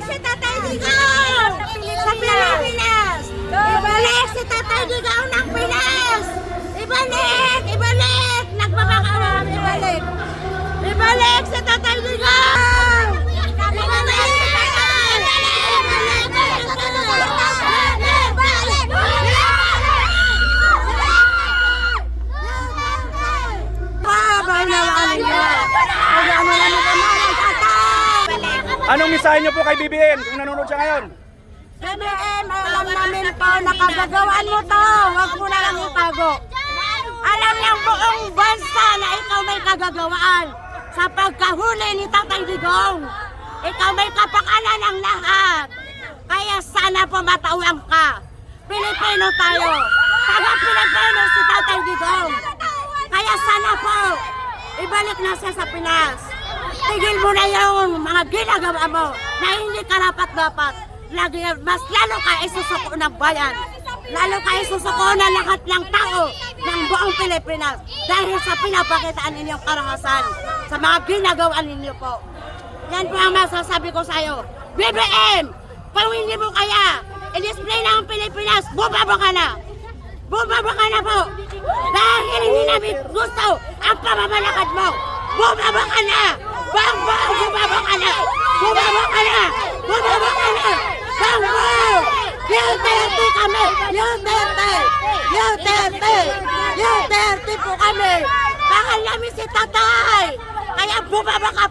Ibalik si Tatay Digong! Sa Pilipinas! Ibalik si Tatay Digong ng Pinas! Ibalik! Ibalik! Nagpapakalam! Ibalik! Ibalik si Tatay Digong! Ibalik si Tatay! Ibalik! Baba na lang yan! Kaya mo lang naman tatay! Anong mensahe niyo po kay BBM kung nanonood siya ngayon? BBM, alam namin po, nakagagawaan mo to. Huwag mo na lang itago. Alam ng buong bansa na ikaw may kagagawaan sa pagkahuli ni Tatay Digong. Ikaw may kapakanan ng lahat. Kaya sana po matawang ka. Pilipino tayo. Taga-Pilipino si Tatay Digong. Kaya sana po, ibalik na siya sa Pinas. Tigil mo na yung mga ginagawa mo na hindi karapat-dapat. Lagi, mas lalo ka isusuko ng bayan. Lalo ka isusuko na lahat ng tao ng buong Pilipinas dahil sa pinapakitaan ninyong karangasan sa mga ginagawa ninyo po. Yan po ang masasabi ko sa iyo. BBM, kung mo kaya, i-display na ang Pilipinas, bumaba ka na. Bumaba ka na po. Dahil hindi namin gusto ang pamamalakad mo. Bumaba ka na. Bang bang, bumaba ka na. Bumaba ka na. Bumaba ka na. Bang bang. Duterte kami. Duterte. Duterte. Duterte po kami. Bakal namin si tatay. Kaya bumaba ka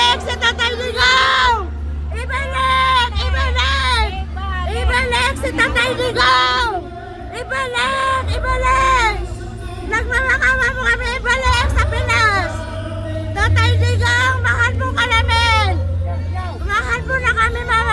Ibalik si Tatay Digong! Ibalik! Ibalik! Ibalik si Tatay Digong! Ibalik! Ibalik! Nagpapakawa mo kami! Ibalik sa Pinas! Tatay Digong, mahal mo ka! Mahal mo na kami mamaya,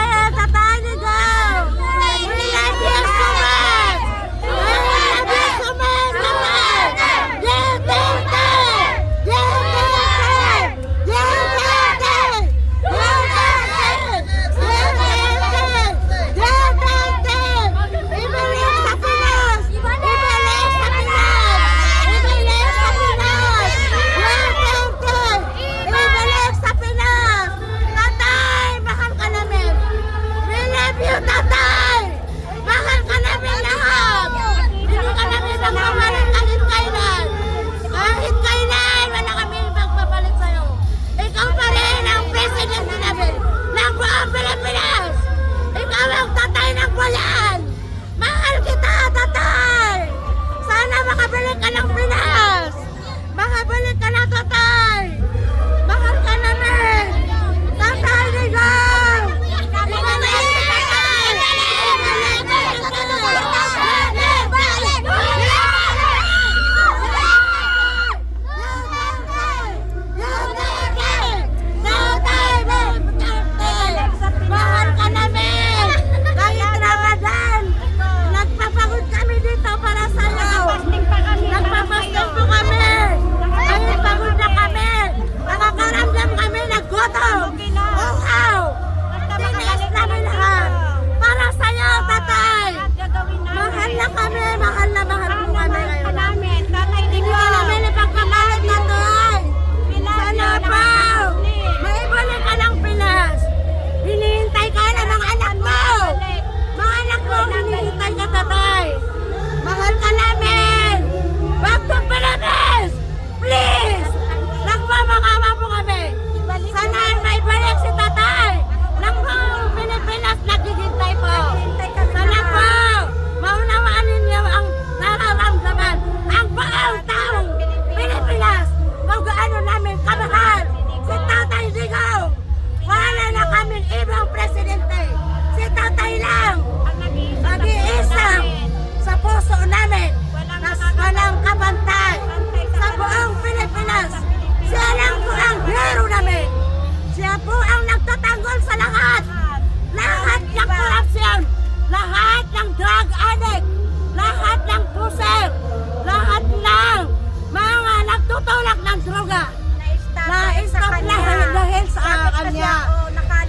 kanya.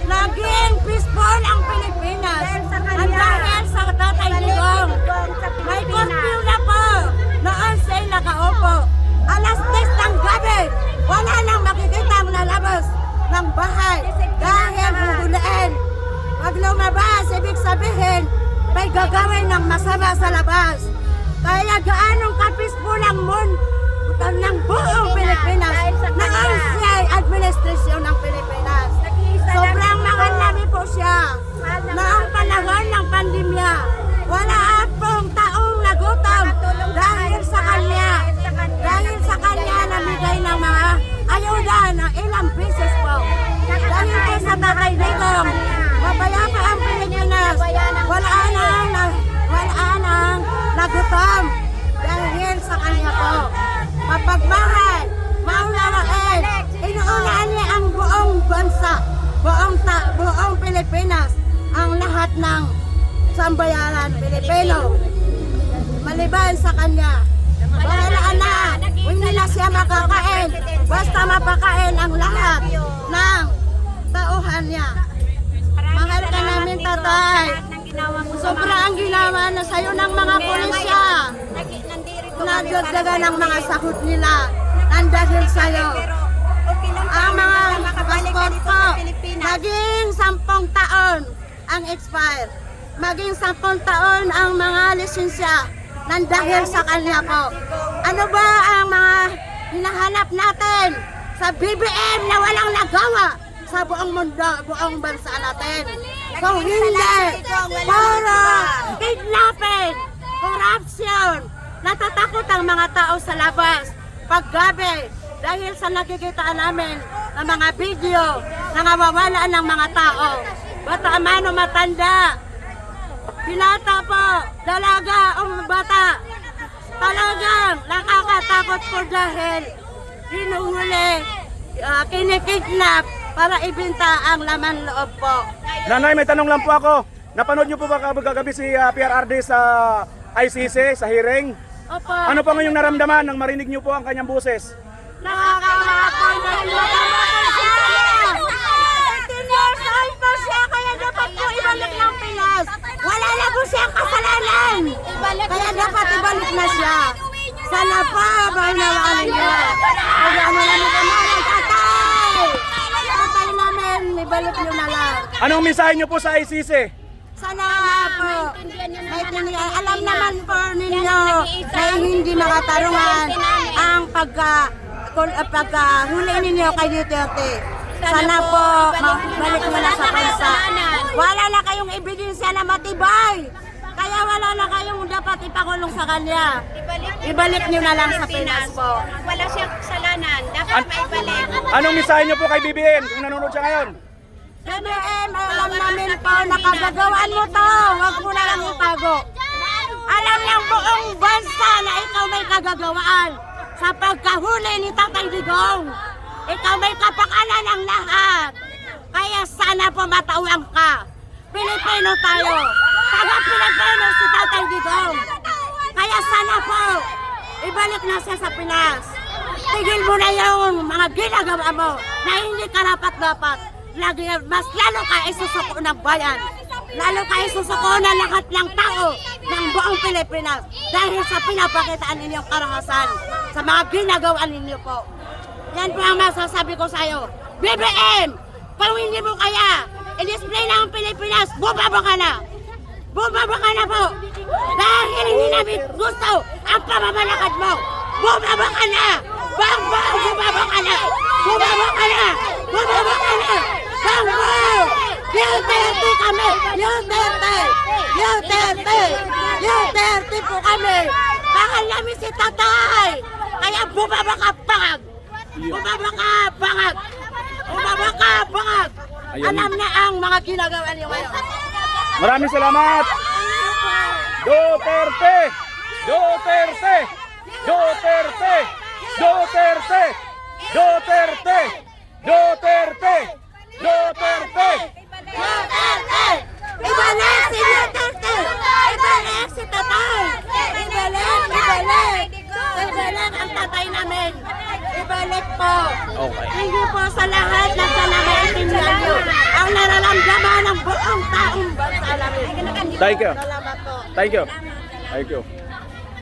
Naging peaceful ang Pilipinas. Ang dahil sa Tatay Digong. May curfew na po. Noon siya'y nakaupo. Alas 10 ng gabi, wala nang makikita ang lalabas ng bahay dahil huhuliin. Pag lumabas, ibig sabihin, may gagawin ng masama sa labas. Kaya gaanong ka-peaceful ang mundo ng buong Pilipinas na ang siya ay administrasyon ng Pilipinas. Sobrang mahal namin po siya. Noong panahon ng pandemya, wala pong taong nagutom dahil sa kanya. Dahil sa kanya namigay ng mga ayuda na ilang beses po. Dahil po sa tatay Digong, mapayapa ang Pilipinas. Wala nang, na- wala nang nagutom dahil sa kanya po. Mapagmahal, maunawain, inuunahan niya ang buong bansa, buong, ta, buong Pilipinas, ang lahat ng sambayanan Pilipino. Maliban sa kanya, wala na, hindi na siya makakain, basta mapakain ang lahat ng tauhan niya. Mahal ka namin, tatay. Sobra ang ginawa na sa'yo ng mga pulisya. Nadagdagan ang mga sahot nila ng dahil sa'yo. Ang mga passport ko, maging sampung taon ang expire. Maging sampung taon ang mga lisensya ng dahil sa kanya po. Ano ba ang mga hinahanap natin sa BBM na walang nagawa sa buong mundo, buong bansa natin? Kung hindi, puro kidnapping, corruption, natatakot ang mga tao sa labas paggabi dahil sa nakikitaan namin ng mga video na nawawala ng mga tao. Bata man o matanda, binata po, dalaga o bata, talagang nakakatakot po dahil hinuhuli, uh, kinikidnap para ibenta ang laman loob po. Nanay, may tanong lang po ako. Napanood niyo po ba kagabi si ah, PRRD sa ICC, sa hearing? Opo, Ano pa ngayong naramdaman nang marinig niyo po ang kanyang boses? nakakalakoy na siya! 18 years old po siya, kaya dapat po ibalik ng Pinas. Wala na po siyang kasalanan. Kaya dapat ibalik na siya. Sana pa, bahinawaan niya. Kaya ano na naman ang tatay. Tatay namin, ibalik niyo na lang. Anong mensahe niyo po sa ICC? Sana po, may tinigay. Alam naman po ninyo na hindi makatarungan ang pagka uh, pagkahuli ninyo kay Duterte. Sana po, balik mo na sa bansa. Wala na kayong ebidensya na matibay. Kaya wala na kayong dapat ipakulong sa kanya. Ibalik niyo na lang sa Pinas po. Wala siyang kasalanan. Dapat maibalik. Anong mensahe niyo po kay BBM kung nanonood siya ngayon? BBM, alam namin po, nakagagawaan mo to. Huwag mo na lang itago. Alam ng buong bansa na ikaw may kagagawaan sa pagkahuli ni Tatay Digong. Ikaw may kapakanan ng lahat. Kaya sana po matauang ka. Pilipino tayo. Taga-Pilipino si Tatay Digong. Kaya sana po, ibalik na siya sa Pinas. Tigil mo na yung mga ginagawa mo na hindi karapat-dapat. Lagi, mas lalo ka isusuko ng bayan. Lalo ka isusuko na lahat ng tao ng buong Pilipinas dahil sa pinapakitaan ninyong karahasan sa mga ginagawa ninyo po. Yan po ang masasabi ko sa iyo. BBM! Hindi mo kaya, i-display na ang Pilipinas, bumaba ka na! Bumaba ka na po! Dahil hindi namin gusto ang pamamalakad mo! Bumaba ka na! Bang bang! Bumaba ka na! Bumaba ka na! Bumaba ka na! Bang Duterte kami! Duterte! Duterte! Duterte kami! Namin si tatay! Kaya bumaba ka pangag! Bumaba ka! Ayun. Alam na ang mga ginagawa niyo ngayon. Maraming salamat! Duterte! Duterte! Duterte! Duterte! Duterte! Duterte! Duterte! Duterte! Ibalik si Duterte! Ibalik si tatay! Ibalik! Ibalik! Ibalik ang tatay namin! Ibalik po! Okay. Hindi po sa lahat ng sanahal maintindihan nyo ang nararamdaman ng buong taong bansa namin. Thank you. Thank you. Thank you.